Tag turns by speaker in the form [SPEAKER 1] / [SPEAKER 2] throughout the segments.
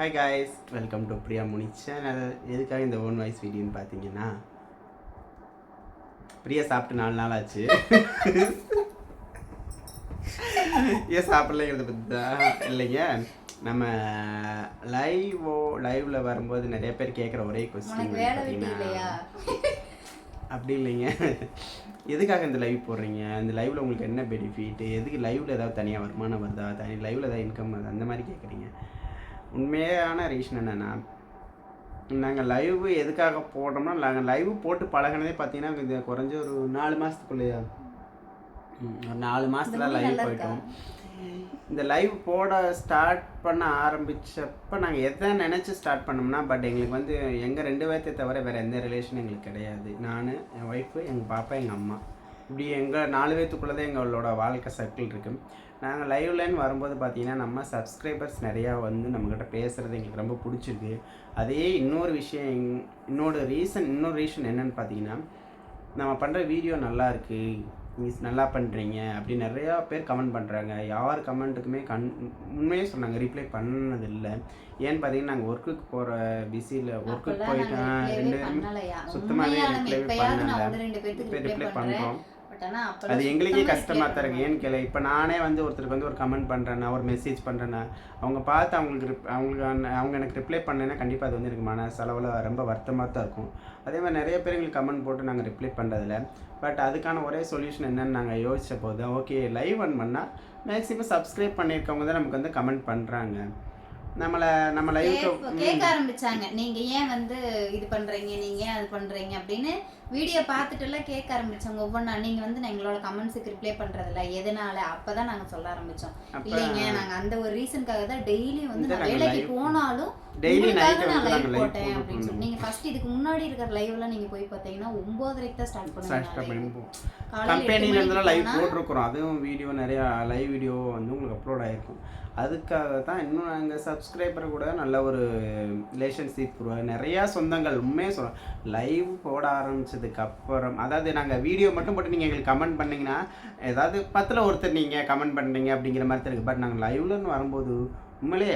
[SPEAKER 1] hi guys welcome to Priya முனிச்சேன் எதுக்காக இந்த ஓன் வாய்ஸ் வீடியோன்னு பார்த்தீங்கன்னா பிரியா சாப்பிட்டு நாலு நாள் ஆச்சு ஏன் சாப்பிட்லங்கிறத பற்றி தான் இல்லைங்க நம்ம லைவோ லைவில் வரும்போது நிறைய பேர் கேட்குற ஒரே கொஸ்டின்
[SPEAKER 2] பார்த்தீங்கன்னா
[SPEAKER 1] அப்படி இல்லைங்க எதுக்காக இந்த லைவ் போடுறீங்க இந்த லைவில் உங்களுக்கு என்ன பெனிஃபிட் எதுக்கு லைவில் ஏதாவது தனியாக வருமானம் வருதா தனி லைவில் ஏதாவது இன்கம் வருதா அந்த மாதிரி கேட்குறீங்க உண்மையான ரீசன் என்னென்னா நாங்கள் லைவ் எதுக்காக போடுறோம்னா நாங்கள் லைவ் போட்டு பழகினதே பார்த்தீங்கன்னா கொஞ்சம் குறைஞ்ச ஒரு நாலு மாதத்துக்குள்ளேயா ஒரு நாலு மாதத்துல லைவ் போயிட்டோம் இந்த லைவ் போட ஸ்டார்ட் பண்ண ஆரம்பித்தப்போ நாங்கள் எதை நினச்சி ஸ்டார்ட் பண்ணோம்னா பட் எங்களுக்கு வந்து எங்கள் ரெண்டு பேர்த்தை தவிர வேறு எந்த ரிலேஷனும் எங்களுக்கு கிடையாது நான் என் ஒய்ஃபு எங்கள் பாப்பா எங்கள் அம்மா இப்படி எங்கள் நாலு பேர்த்துக்குள்ளே தான் எங்களோட வாழ்க்கை சர்க்கிள் இருக்குது நாங்கள் லைவ் லைன் வரும்போது பார்த்திங்கன்னா நம்ம சப்ஸ்கிரைபர்ஸ் நிறையா வந்து நம்மக்கிட்ட பேசுகிறது எங்களுக்கு ரொம்ப பிடிச்சிருக்கு அதே இன்னொரு விஷயம் இன்னோட ரீசன் இன்னொரு ரீசன் என்னென்னு பார்த்தீங்கன்னா நம்ம பண்ணுற வீடியோ நல்லா இருக்குது மீஸ் நல்லா பண்ணுறீங்க அப்படி நிறையா பேர் கமெண்ட் பண்ணுறாங்க யார் கமெண்ட்டுக்குமே கண் உண்மையே சொன்னாங்க ரிப்ளை பண்ணதில்லை ஏன்னு பார்த்தீங்கன்னா நாங்கள் ஒர்க்குக்கு போகிற பிஸியில்
[SPEAKER 2] ஒர்க்குக்கு போயிட்டோம் ரெண்டு பேருமே சுத்தமாகவே ரிப்ளை
[SPEAKER 1] பண்ணலை ரிப்ளை பண்ணுறோம் பட்டேன்னா அது எங்களுக்கே கஷ்டமாக தருங்க ஏன்னு கேள்வி இப்போ நானே வந்து ஒருத்தருக்கு வந்து ஒரு கமெண்ட் பண்ணுறேன்னா ஒரு மெசேஜ் பண்ணுறேன்னா அவங்க பார்த்து அவங்களுக்கு அவங்களுக்கு அவங்க எனக்கு ரிப்ளை பண்ணேன்னா கண்டிப்பாக அது வந்து எனக்கு மன செலவில் ரொம்ப வருத்தமாக தான் இருக்கும் அதே மாதிரி நிறைய பேர் எங்களுக்கு கமெண்ட் போட்டு நாங்கள் ரிப்ளை பண்ணுறதில்ல பட் அதுக்கான ஒரே சொல்யூஷன் என்னன்னு நாங்கள் யோசித்த போது ஓகே லைவ் ஒன் பண்ணால் மேக்ஸிமம் சப்ஸ்கிரைப் பண்ணியிருக்கவங்க தான் நமக்கு வந்து கமெண்ட் பண்ணுறாங்க நம்மளை நம்ம லைவ்
[SPEAKER 2] கேட்க ஆரம்பிச்சாங்க நீங்கள் ஏன் வந்து இது பண்ணுறீங்க நீங்கள் ஏன் அது பண்ணுறீங்க அப்படின்னு வீடியோ பார்த்துட்டுலாம் கேட்க ஆரம்பிச்சாங்க ஒவ்வொன்றா நீங்கள் வந்து நான் எங்களோட கமெண்ட்ஸுக்கு ரிப்ளை பண்ணுறதில்ல எதனால அப்போ தான் நாங்கள் சொல்ல ஆரம்பித்தோம் இல்லைங்க நாங்கள் அந்த ஒரு ரீசனுக்காக தான் டெய்லி வந்து நான் வேலைக்கு போனாலும் டெய்லி நான் லைவ் போட்டேன் அப்படின்னு சொல்லி நீங்கள் ஃபர்ஸ்ட் இதுக்கு முன்னாடி இருக்கிற லைவ்லாம் நீங்கள் போய் பார்த்தீங்கன்னா ஒம்போதரைக்கு தான் ஸ்டார்ட் பண்ணுவோம்
[SPEAKER 1] கம்பெனியில லைவ் போட்டிருக்கிறோம் அதுவும் வீடியோ நிறையா லைவ் வீடியோ வந்து உங்களுக்கு அப்லோட் ஆயிருக்கும் அதுக்காக தான் இன்னும் நாங்கள் சப்ஸ்கிரைபர் கூட நல்ல ஒரு ரிலேஷன்ஷிப் நிறையா சொந்தங்கள் உண்மையே சொல்கிறோம் லைவ் போட ஆரம்பிச்சு ஆரம்பித்ததுக்கு அப்புறம் அதாவது நாங்கள் வீடியோ மட்டும் போட்டு நீங்கள் எங்களுக்கு கமெண்ட் பண்ணிங்கன்னா ஏதாவது பத்தில் ஒருத்தர் நீங்கள் கமெண்ட் பண்ணுறீங்க அப்படிங்கிற மாதிரி இருக்குது பட் நாங்கள் லைவ்லன்னு வரும்போது உண்மையிலே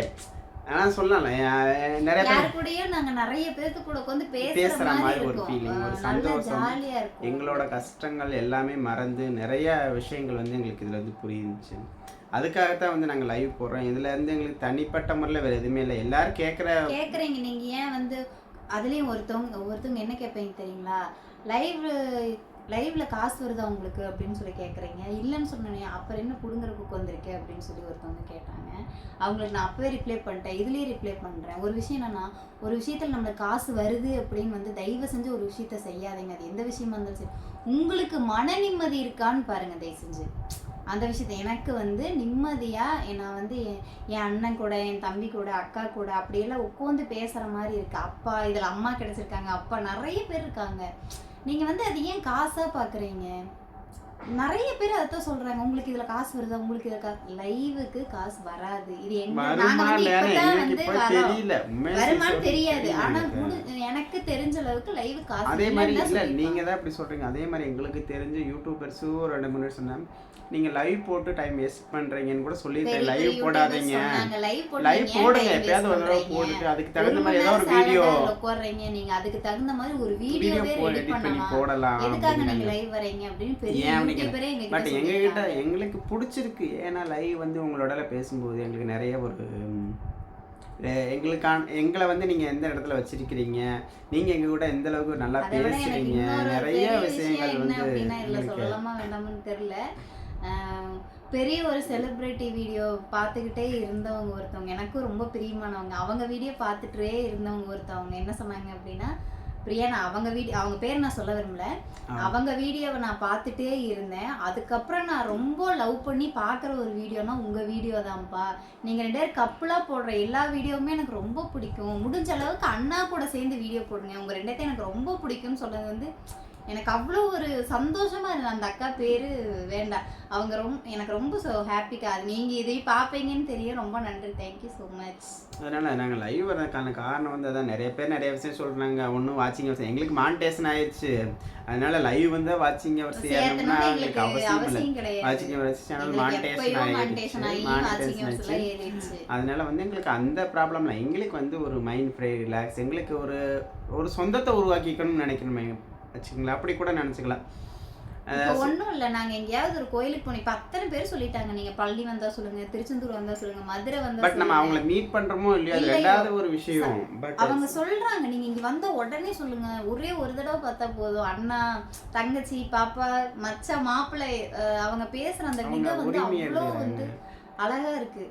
[SPEAKER 1] ஆனால் சொல்லலாம்ல
[SPEAKER 2] நிறைய பேர் நிறைய பேர்த்து கூட
[SPEAKER 1] பேசுகிற மாதிரி ஒரு ஃபீலிங்
[SPEAKER 2] ஒரு சந்தோஷம்
[SPEAKER 1] எங்களோட கஷ்டங்கள் எல்லாமே மறந்து நிறைய விஷயங்கள் வந்து எங்களுக்கு இதில் வந்து புரியுச்சு அதுக்காகத்தான் வந்து நாங்கள் லைவ் போடுறோம் இதுல இருந்து எங்களுக்கு தனிப்பட்ட முறையில் வேறு எதுவுமே இல்லை எல்லாரும் கேட்குற
[SPEAKER 2] கேட்குறீங்க நீங்கள் ஏன் வந்து அதுலேயும் ஒருத்தவங்க ஒருத்தவங்க என்ன கேட்பீங்க தெரியுங்களா லைவ் லைவ்ல காசு வருது அவங்களுக்கு அப்படின்னு சொல்லி கேட்குறீங்க இல்லைன்னு சொன்னேன் அப்புறம் என்ன புடுங்குறதுக்கு வந்திருக்கேன் அப்படின்னு சொல்லி ஒருத்தவங்க கேட்டாங்க அவங்களுக்கு நான் அப்போவே ரிப்ளை பண்ணிட்டேன் இதுலேயே ரிப்ளை பண்ணுறேன் ஒரு விஷயம் என்னன்னா ஒரு விஷயத்தில் நம்மளுக்கு காசு வருது அப்படின்னு வந்து தயவு செஞ்சு ஒரு விஷயத்த செய்யாதீங்க அது எந்த விஷயமா இருந்தாலும் சரி உங்களுக்கு மன நிம்மதி இருக்கான்னு பாருங்க தயவு செஞ்சு அந்த விஷயத்த எனக்கு வந்து நிம்மதியாக நான் வந்து என் அண்ணன் கூட என் தம்பி கூட அக்கா கூட அப்படியெல்லாம் உட்காந்து பேசுகிற மாதிரி இருக்குது அப்பா இதில் அம்மா கிடச்சிருக்காங்க அப்பா நிறைய பேர் இருக்காங்க நீங்கள் வந்து அது ஏன் காசாக பார்க்குறீங்க நிறைய பேர் அதான் சொல்றாங்க உங்களுக்கு இதுல காசு வருதா உங்களுக்கு இதுல காசு லைவுக்கு காசு வராது
[SPEAKER 1] இது எங்க வந்து தெரியல
[SPEAKER 2] வருமானம் தெரியாது ஆனா எனக்கு தெரிஞ்ச அளவுக்கு லைவ்
[SPEAKER 1] காசு அதே மாதிரி இல்ல நீங்க தான் இப்படி சொல்றீங்க அதே மாதிரி எங்களுக்கு தெரிஞ்ச யூடியூபர்ஸ் ஒரு ரெண்டு மூணு சொன்னாங்க நீங்க லைவ் போட்டு டைம் வேஸ்ட் பண்றீங்கன்னு கூட சொல்லிருக்கேன் லைவ் போடாதீங்க லைவ் போடுங்க எப்பயாவது ஒரு தடவை போட்டுட்டு அதுக்கு தகுந்த மாதிரி ஏதாவது ஒரு வீடியோ
[SPEAKER 2] போடுறீங்க நீங்க அதுக்கு தகுந்த மாதிரி ஒரு
[SPEAKER 1] வீடியோவே ரெடி பண்ணி போடலாம்
[SPEAKER 2] எதுக்காக நீங்க லைவ் வரீங்க அப்படின்னு பெரிய
[SPEAKER 1] பட் எங்ககிட்ட எங்களுக்கு பிடிச்சிருக்கு ஏன்னா லைவ் வந்து உங்களோட பேசும்போது எங்களுக்கு நிறைய ஒரு எங்களுக்கான எங்களை வந்து நீங்கள் எந்த இடத்துல வச்சிருக்கிறீங்க நீங்கள் எங்கள் கூட எந்த அளவுக்கு நல்லா பேசுறீங்க நிறைய விஷயங்கள் வந்து தெரியல
[SPEAKER 2] பெரிய ஒரு செலிப்ரிட்டி வீடியோ பார்த்துக்கிட்டே இருந்தவங்க ஒருத்தவங்க எனக்கும் ரொம்ப பிரியமானவங்க அவங்க வீடியோ பார்த்துட்டே இருந்தவங்க ஒருத்தவங்க என்ன சொன்னாங்க அப்படின்னா பிரியா நான் அவங்க வீடியோ அவங்க பேர் நான் சொல்ல விரும்பல அவங்க வீடியோவை நான் பார்த்துட்டே இருந்தேன் அதுக்கப்புறம் நான் ரொம்ப லவ் பண்ணி பார்க்குற ஒரு வீடியோனா உங்கள் வீடியோ தான்ப்பா நீங்கள் ரெண்டு பேர் கப்புலாக போடுற எல்லா வீடியோவுமே எனக்கு ரொம்ப பிடிக்கும் முடிஞ்ச அளவுக்கு அண்ணா கூட சேர்ந்து வீடியோ போடுங்க உங்கள் ரெண்டத்தையும் எனக்கு ரொம்ப பிடிக்கும்னு சொன்னது வந்து எனக்கு அவ்வளோ ஒரு சந்தோஷமா இருந்தது அந்த அக்கா பேர் வேண்டாம் அவங்க ரொம்ப எனக்கு ரொம்ப ஸோ ஹாப்பிக்காக நீங்கள் இதை பார்ப்பீங்கன்னு தெரியும் ரொம்ப நன்றி தேங்க்யூ ஸோ மச்
[SPEAKER 1] அதனால் நாங்கள் லைவ் வரதுக்கான காரணம் வந்து அதான் நிறைய பேர் நிறைய விஷயம் சொல்கிறாங்க ஒன்றும் வாட்சிங் அவசியம் எங்களுக்கு மான்டேஷன் ஆயிடுச்சு அதனால லைவ் வந்து வாட்சிங்
[SPEAKER 2] அவசியம் எங்களுக்கு அவசியம் இல்லை
[SPEAKER 1] வாட்சிங் அவர்ஸ் சேனல் மானிட்டேஷன் ஆயிடுச்சு ஆயிடுச்சு அதனால வந்து எங்களுக்கு அந்த ப்ராப்ளம்ல எங்களுக்கு வந்து ஒரு மைண்ட் ஃப்ரீ ரிலாக்ஸ் எங்களுக்கு ஒரு ஒரு சொந்தத்தை உருவாக்கிக்கணும்னு நினைக்கணும் வச்சுக்கோங்களேன் அப்படி கூட நினச்சிக்கலாம்
[SPEAKER 2] ஒன்றும் இல்லை நாங்கள் எங்கேயாவது ஒரு கோயிலுக்கு போனோம் இப்போ அத்தனை பேர் சொல்லிட்டாங்க நீங்கள் பள்ளி வந்தால் சொல்லுங்கள் திருச்செந்தூர் வந்தால் சொல்லுங்கள் மதுரை வந்தால்
[SPEAKER 1] பட் நம்ம அவங்களை மீட் பண்ணுறோமோ இல்லையா அது ரெண்டாவது ஒரு விஷயம்
[SPEAKER 2] பட் அவங்க சொல்கிறாங்க நீங்கள் இங்கே வந்த உடனே சொல்லுங்கள் ஒரே ஒரு தடவை பார்த்தா போதும் அண்ணா தங்கச்சி பாப்பா மச்ச மாப்பிள்ளை அவங்க பேசுகிற அந்த விதம் வந்து அவ்வளோ வந்து அழகா இருக்கு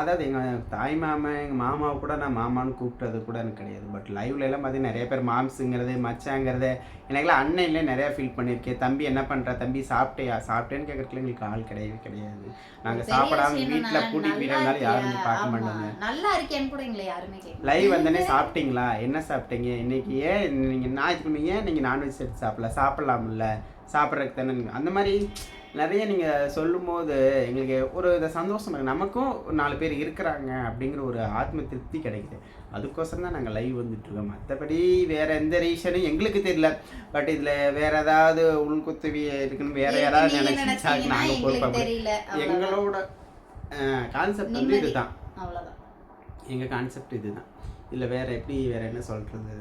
[SPEAKER 1] அதாவது எங்கள் தாய் மாமா எங்கள் மாமாவை கூட நான் மாமான்னு கூப்பிட்டது கூட எனக்கு கிடையாது பட் லைவ்ல எல்லாம் பார்த்தீங்கன்னா நிறைய பேர் மாம்ஸுங்கிறது மச்சாங்கிறது எனக்குலாம் அண்ணன்ல நிறையா ஃபீல் பண்ணியிருக்கேன் தம்பி என்ன பண்ணுற தம்பி சாப்பிட்டேயா சாப்பிட்டேன்னு கேட்கறதுல எங்களுக்கு ஆள் கிடையவே கிடையாது நாங்கள் சாப்பிடாம வீட்டில் கூட்டி போயிருந்தாலும் யாரும் பார்க்க மாட்டாங்க
[SPEAKER 2] நல்லா இருக்கேன்னு கூட எங்களை யாருமே
[SPEAKER 1] லைவ் வந்தோடனே சாப்பிட்டீங்களா என்ன சாப்பிட்டீங்க இன்னைக்கு ஏன் நீங்கள் இது பண்ணீங்க நீங்கள் நான்வெஜ் எடுத்து சாப்பிடல சாப்பிடலாம்ல சாப்பிட்றதுக்கு தானே அந்த மாதிரி நிறைய நீங்கள் சொல்லும்போது எங்களுக்கு ஒரு இதை சந்தோஷம் நமக்கும் நாலு பேர் இருக்கிறாங்க அப்படிங்கிற ஒரு ஆத்ம திருப்தி கிடைக்குது அதுக்கோசரம் தான் நாங்கள் லைவ் வந்துட்டுருக்கோம் மற்றபடி வேறு எந்த ரீசனும் எங்களுக்கு தெரியல பட் இதில் வேறு ஏதாவது உள்குத்துவி இருக்குன்னு வேறு யாராவது நினச்சா நாங்கள் பொறுப்பாக எங்களோட கான்செப்ட் வந்து இதுதான் தான் எங்கள் கான்செப்ட் இதுதான் இல்லை வேறு எப்படி வேறு என்ன சொல்கிறது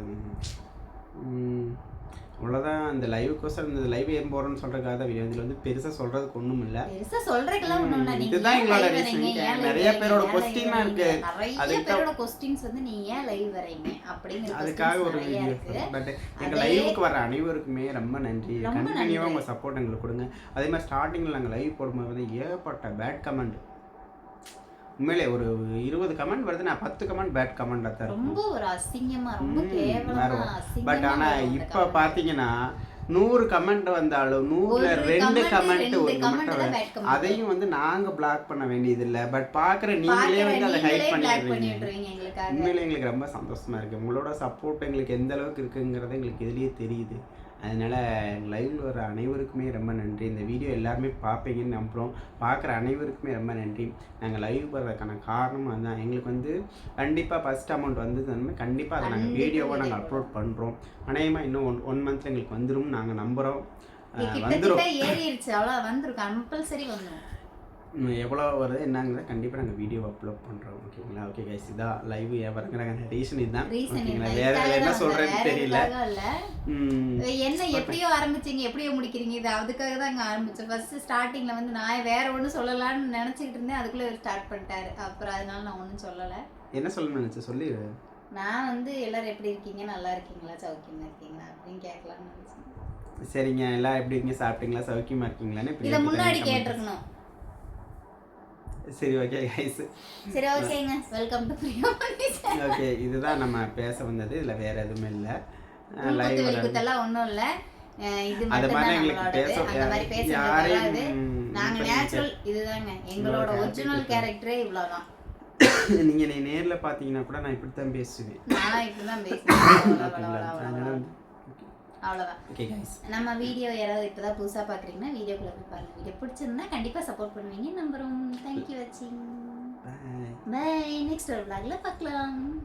[SPEAKER 1] அவ்வளோதான் இந்த லைவுக்கோசரம் இந்த லைவ் ஏன் போகிறோன்னு சொல்கிறதுக்காக தான் இதில் வந்து பெருசாக சொல்கிறதுக்கு ஒன்றும் இல்லை
[SPEAKER 2] பெருசாக
[SPEAKER 1] இதுதான் எங்களோட ரீசன் நிறைய பேரோட கொஸ்டின் இருக்குது
[SPEAKER 2] நிறைய பேரோட கொஸ்டின்ஸ் வந்து ஏன் லைவ் அப்படிங்கிற அதுக்காக ஒரு
[SPEAKER 1] பட் எங்கள் லைவுக்கு வர அனைவருக்குமே ரொம்ப நன்றி கண்டினியூவாக உங்கள் சப்போர்ட் எங்களுக்கு கொடுங்க அதே மாதிரி ஸ்டார்டிங்கில் நாங்கள் லைவ் போடும்போது ஏகப்பட்ட பேட் கமெண்ட் உண்மையிலே ஒரு இருபது கமெண்ட் வருது நான் பத்து கமெண்ட் பேட் கமெண்ட்
[SPEAKER 2] ரொம்ப ஒரு ரொம்ப
[SPEAKER 1] பட் ஆனால் இப்போ பார்த்தீங்கன்னா நூறு கமெண்ட் வந்தாலும் நூறுல ரெண்டு கமெண்ட் ஒரு கமெண்ட் அதையும் வந்து நாங்க பிளாக் பண்ண வேண்டியது இல்ல பட் பாக்குற நீங்களே வந்து
[SPEAKER 2] அதை ஹைட் பண்ணிடுறீங்க
[SPEAKER 1] உண்மையில எங்களுக்கு ரொம்ப சந்தோஷமா இருக்கு உங்களோட சப்போர்ட் எங்களுக்கு எந்த அளவுக்கு இருக்குங்கிறது எங்களுக்கு எதுலயே தெரியுது அதனால் எங்கள் லைவில் வர அனைவருக்குமே ரொம்ப நன்றி இந்த வீடியோ எல்லாருமே பார்ப்பீங்கன்னு நம்புகிறோம் பார்க்குற அனைவருக்குமே ரொம்ப நன்றி நாங்கள் லைவ் வர்றதுக்கான காரணம் அதுதான் எங்களுக்கு வந்து கண்டிப்பாக ஃபஸ்ட் அமௌண்ட் வந்து கண்டிப்பாக அதை நாங்கள் வீடியோவை நாங்கள் அப்லோட் பண்ணுறோம் அநேகமாக இன்னும் ஒன் ஒன் மந்த்தில் எங்களுக்கு வந்துடும் நாங்கள் நம்புகிறோம்
[SPEAKER 2] வந்துடும் ஏறிடுச்சு அவ்வளோ வந்துடும் கம்பல்சரி வந்துடும்
[SPEAKER 1] எவ்வளோ வருது என்னங்கிறத கண்டிப்பாக நாங்கள் வீடியோ அப்லோட் பண்ணுறோம் ஓகேங்களா ஓகே கைஸ் இதான் லைவ் ஏன் வரங்கிறாங்க ரீசன் இதுதான்
[SPEAKER 2] ஓகேங்களா வேற
[SPEAKER 1] என்ன சொல்கிறேன்னு தெரியல
[SPEAKER 2] என்ன எப்படியோ ஆரம்பிச்சீங்க எப்படியோ முடிக்கிறீங்க இது அதுக்காக தான் அங்கே ஆரம்பித்தேன் ஃபஸ்ட்டு ஸ்டார்டிங்கில் வந்து நான் வேற ஒன்றும் சொல்லலாம்னு நினச்சிக்கிட்டு இருந்தேன் அதுக்குள்ளே ஸ்டார்ட் பண்ணிட்டாரு அப்புறம் அதனால நான் ஒன்றும் சொல்லலை
[SPEAKER 1] என்ன சொல்ல நினச்சேன் சொல்லி
[SPEAKER 2] நான் வந்து எல்லாரும் எப்படி இருக்கீங்க நல்லா இருக்கீங்களா சௌக்கியமாக இருக்கீங்களா அப்படின்னு கேட்கலாம்னு நினச்சேன்
[SPEAKER 1] சரிங்க எல்லாம் எப்படி இருக்கீங்க சாப்பிட்டீங்களா சௌக்கியமா இருக்கீங்களான்னு
[SPEAKER 2] இதை முன்னாடி கேட்டிருக்கணும்
[SPEAKER 1] சரி ஓகே கைஸ்
[SPEAKER 2] சரி ஓகேங்க வெல்கம் டு
[SPEAKER 1] ஓகே இதுதான் நம்ம பேச வந்தது இதில் வேற எதுவுமே இல்லை
[SPEAKER 2] லைவ் ஒன்றும் இல்லை இது மட்டும் தான் எங்களுக்கு பேச அந்த மாதிரி பேச முடியாது நாங்க நேச்சுரல் இதுதாங்க எங்களோட ஒரிஜினல் கேரக்டரே இவ்வளவுதான்
[SPEAKER 1] நீங்க நேர்ல பாத்தீங்கன்னா கூட நான் இப்படி தான் பேசுவேன்
[SPEAKER 2] நான் இப்படி தான் பேசுவேன் அவ்வளோதான் நம்ம வீடியோ யாராவது இப்போ தான் புதுசாக பார்க்குறீங்கன்னா வீடியோக்குள்ளே போய் பாருங்கள் வீடியோ பிடிச்சிருந்தா கண்டிப்பாக சப்போர்ட் பண்ணுவீங்க நம்புகிறோம் தேங்க்யூ வச்சிங் பாய் நெக்ஸ்ட் ஒரு பிளாக்ல பார்க்கலாம்